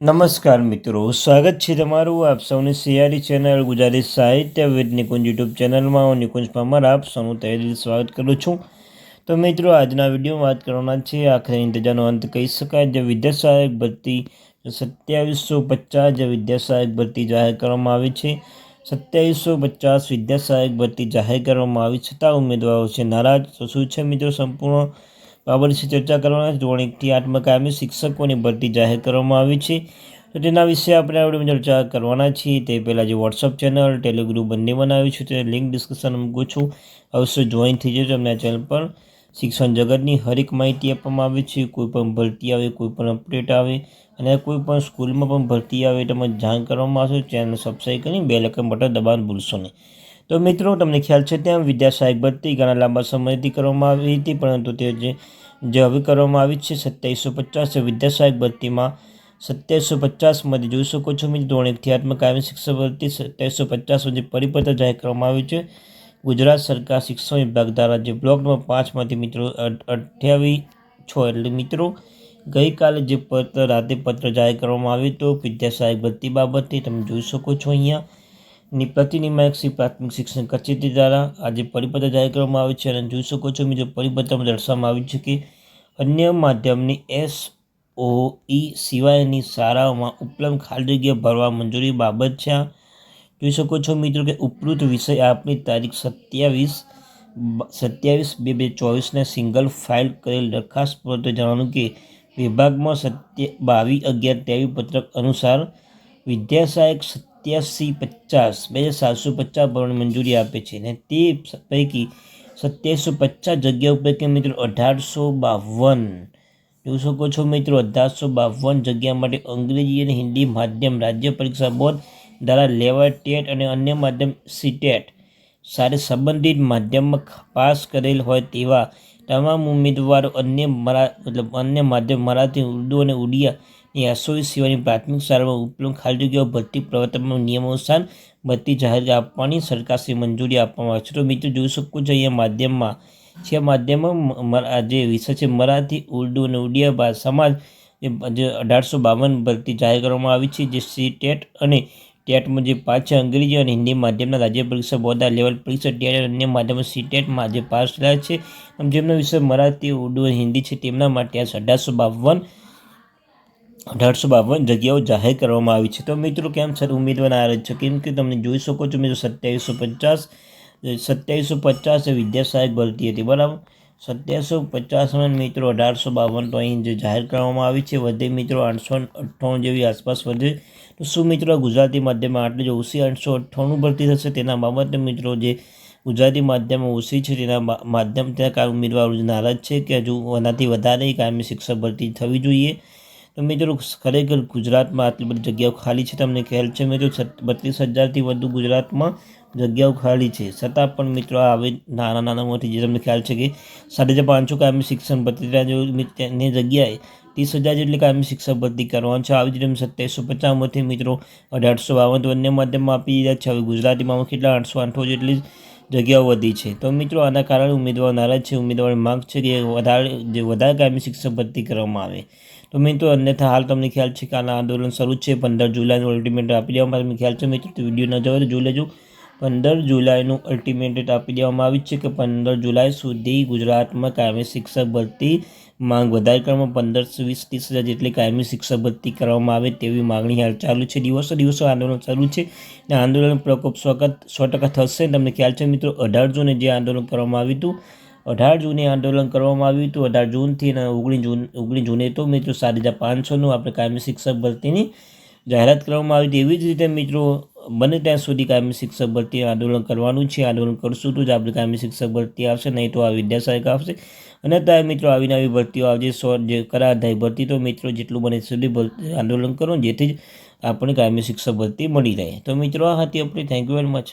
નમસ્કાર મિત્રો, સ્વાગત છે તમારું આપ સૌની સિયારી ચેનલ, ગુજરાતી સાહિત્ય વિદ નિકુંજ યુટ્યુબ ચેનલમાં. હું નિકુંજ પરમાર, આપ સૌનું તહેથી સ્વાગત કરું છું. તો મિત્રો, આજના વિડીયોમાં વાત કરવાના છે આખરે ઇંતજારનો અંત કહી શકાય, જે વિદ્યા સહાયક ભરતી સત્યાવીસો પચાસ જે વિદ્યા ભરતી જાહેર કરવામાં આવી છે. સત્યાવીસો પચાસ વિદ્યા સહાયક ભરતી જાહેર કરવામાં આવી છતાં ઉમેદવારો છે નારાજ. તો શું છે મિત્રો, સંપૂર્ણ બાબત વિશે ચર્ચા કરવાના ધોરણ એકથી આઠમાં કાયમી શિક્ષકોની ભરતી જાહેર કરવામાં આવી છે. તો તેના વિશે આપણે આપણે ચર્ચા કરવાના છીએ. તે પહેલાં જે વોટ્સઅપ ચેનલ ટેલિગ્રુપ બંને બનાવ્યું છે. તે લિંક ડિસ્કશન મૂકું છું. અવશ્ય જોઈન થઈ જજો. તમને આ ચેનલ પર શિક્ષણ જગતની હરેક માહિતી આપવામાં આવે છે. કોઈ પણ ભરતી આવે, કોઈ પણ અપડેટ આવે અને કોઈ પણ સ્કૂલમાં પણ ભરતી આવે તમને જાણ કરવામાં આવશે. ચેનલ સબસ્ક્રાઈબ કરીને બે લખન બટન દબાણ ભૂલશો નહીં. તો મિત્રો, તમને ખ્યાલ છે ત્યાં વિદ્યા સહાયક ભરતી ઘણા લાંબા સમયથી કરવામાં આવી હતી, પરંતુ તે જે જે હવે કરવામાં આવી છે, સત્યાવીસો પચાસ વિદ્યા સહાયક ભરતીમાં સત્યાવીસો પચાસમાંથી જોઈ શકો છો મિત્રો, ધોરણ એકથી આઠમાં કાયમી શિક્ષક ભરતી સત્યાવીસો પચાસ સુધી પરિપત્ર જાહેર કરવામાં આવ્યું છે. ગુજરાત સરકાર શિક્ષણ વિભાગ દ્વારા જે બ્લોક નંબર પાંચમાંથી મિત્રો અઠ્યાવીસ છ એટલે મિત્રો, ગઈકાલે જે પત્ર, રાતે પત્ર જાહેર કરવામાં આવ્યું તો વિદ્યા સહાયક ભરતી બાબતે તમે જોઈ શકો છો અહીંયા ની પ્રતિનિમાયક શ્રી પ્રાથમિક શિક્ષણ કચેરી દ્વારા આજે પરિપત્ર જાહેર કરવામાં આવે છે અને જોઈ શકો છો મિત્રો પરિપત્રમાં દર્શાવવામાં આવ્યું છે કે અન્ય માધ્યમની એસ ઓ ઈ સિવાયની શાળાઓમાં ઉપલબ્ધ ખાલી જગ્યા ભરવા મંજૂરી બાબત છે. જોઈ શકો છો મિત્રો કે ઉપરૂત વિષય આપની તારીખ સત્યાવીસ સત્યાવીસ બે બે ચોવીસને સિંગલ ફાઇલ કરેલ દરખાસ્ત પર જણાવ્યું કે વિભાગમાં સત્ય, બાવીસ, અગિયાર, ત્રેવીસ પત્રક અનુસાર વિદ્યા સહાયક સત્યાસી પચાસ, બે હજાર સાતસો પચાસ ભરવાની મંજૂરી આપે છે અને તે પૈકી સત્યાવીસો પચાસ જગ્યા ઉપર કે મિત્રો અઢારસો બાવન. જોઈ શકો છો મિત્રો અઢારસો બાવન જગ્યા માટે અંગ્રેજી અને હિન્દી માધ્યમ રાજ્ય પરીક્ષા બોર્ડ દ્વારા લેવાય ટેટ અને અન્ય માધ્યમ સીટેટ સાથે સંબંધિત માધ્યમમાં પાસ કરેલ હોય તેવા તમામ ઉમેદવારો અન્ય મરા મતલબ અન્ય માધ્યમ મરાઠી, ઉર્દુ અને ઉડિયા એ એસઓઈ સિવાયની પ્રાથમિક સારવાર ઉપલબ્ધ ખાલી જગ્યાઓ ભરતી પ્રવર્તનમાં નિયમોનુસાર ભરતી જાહેર આપવાની સરકારશ્રી મંજૂરી આપવામાં આવે છે. તો મિત્રો જોઈ શકો છો અહીંયા માધ્યમમાં છે. માધ્યમમાં જે વિષય છે, મરાઠી, ઉર્દુ અને ઉડિયા ભાષામાં જે અઢારસો બાવન ભરતી જાહેર કરવામાં આવી છે, જે સી ટેટ અને ટેટમાં જે પાંચ છે અંગ્રેજી અને હિન્દી માધ્યમના રાજ્ય પરીક્ષા બોર્ડના લેવલ પરીક્ષા ટેટ અને અન્ય માધ્યમો સી ટેટમાં જે પાસ થયા છે. જેમનો વિષય મરાઠી, ઉર્દુ અને હિન્દી છે, તેમના માટે આ અઢારસો બાવન અઢારસો બાવન જગ્યાઓ જાહેર કરવામાં આવી છે. તો મિત્રો, કેમ સર ઉમેદવાર આ છે? કેમ કે તમે જોઈ શકો છો મિત્રો, સત્યાવીસો પચાસ સત્યાવીસો પચાસ વિદ્યા સહાયક ભરતી હતી, બરાબર? સત્યાવીસો પચાસમાં મિત્રો, અઢારસો બાવન તો અહીં જે જાહેર કરવામાં આવી છે, વધે મિત્રો આઠસો અઠ્ઠાણું જેવી આસપાસ વધે. તો શું મિત્રો ગુજરાતી માધ્યમમાં આટલી જે ઓછી આઠસો અઠ્ઠાણું ભરતી થશે, તેના બાબતે મિત્રો જે ગુજરાતી માધ્યમ ઓછી છે, તેના માધ્યમ કાંઈ ઉમેદવારો નારાજ છે કે હજુ એનાથી વધારે કાયમી શિક્ષક ભરતી થવી જોઈએ. તો મિત્રો, ખરેખર ગુજરાતમાં આટલી બધી જગ્યાઓ ખાલી છે, તમને ખ્યાલ છે મિત્રો? બત્રીસ હજારથી વધુ ગુજરાતમાં જગ્યાઓ ખાલી છે. છતાં પણ મિત્રો આવે નાના નાના મોટી જે તમને ખ્યાલ છે કે સાડા પાંચસો કાયમી શિક્ષણ ભરતીની જગ્યાએ ત્રીસ હજાર જેટલી કાયમી શિક્ષક ભરતી કરવાનું છે. આવી જ રીતે સત્યાવીસો પચાસમાંથી મિત્રો, અઢારસો બાવન અન્ય માધ્યમમાં આપી દીધા છે. હવે ગુજરાતીમાં કેટલા? આઠસો આઠો જેટલી જગ્યાઓ વધી છે. તો મિત્રો, આના કારણે ઉમેદવાર નારાજ છે. ઉમેદવારની માંગ છે કે વધારે જે વધારે કાયમી શિક્ષક ભરતી કરવામાં આવે. તો મિત્રો અન્યથા હાલ તમને ખ્યાલ છે કે આના આંદોલન શરૂ છે. પંદર જુલાઈનું અલ્ટિમેટ આપી દેવામાં તમને ખ્યાલ છે મિત્રો વીડિયો ન જવા જોઈ લેજો. પંદર જુલાઈનું અલ્ટિમેટ આપી દેવામાં આવી છે કે પંદર જુલાઈ સુધી ગુજરાતમાં કાયમી શિક્ષક ભરતી માંગ વધારે કરવામાં પંદરસો વીસ ત્રીસ હજાર જેટલી કાયમી શિક્ષક ભરતી કરવામાં આવે તેવી માગણી હાલ ચાલુ છે. દિવસો દિવસો આંદોલન ચાલુ છે. અને આંદોલન પ્રકોપ સો સો ટકા થશે. તમને ખ્યાલ છે મિત્રો, અઢાર જૂને જે આંદોલન કરવામાં આવ્યું હતું અઢાર જૂને આંદોલન કરવામાં આવ્યું હતું. અઢાર જૂનથી અને ઓગણીસ જૂન, ઓગણીસ જૂને તો મિત્રો સાત હજાર પાંચસોનું આપણે કાયમી શિક્ષક ભરતીની જાહેરાત કરવામાં આવી હતી. એવી જ રીતે મિત્રો બને ત્યાં સુધી કાયમી શિક્ષક ભરતી આંદોલન કરવાનું છે. આંદોલન કરશું તો જ આપણે કાયમી શિક્ષક ભરતી આવશે, નહીં તો આ વિદ્યાસહાયક આવશે. અને ત્યાં મિત્રો આવીને આવી ભરતીઓ આવજે સો જે કરાધાય ભરતી તો મિત્રો જેટલું બને સુધી આંદોલન કરો, જેથી જ આપણે કાયમી શિક્ષક ભરતી મળી રહે. તો મિત્રો આ હતી આપણી. Thank you very much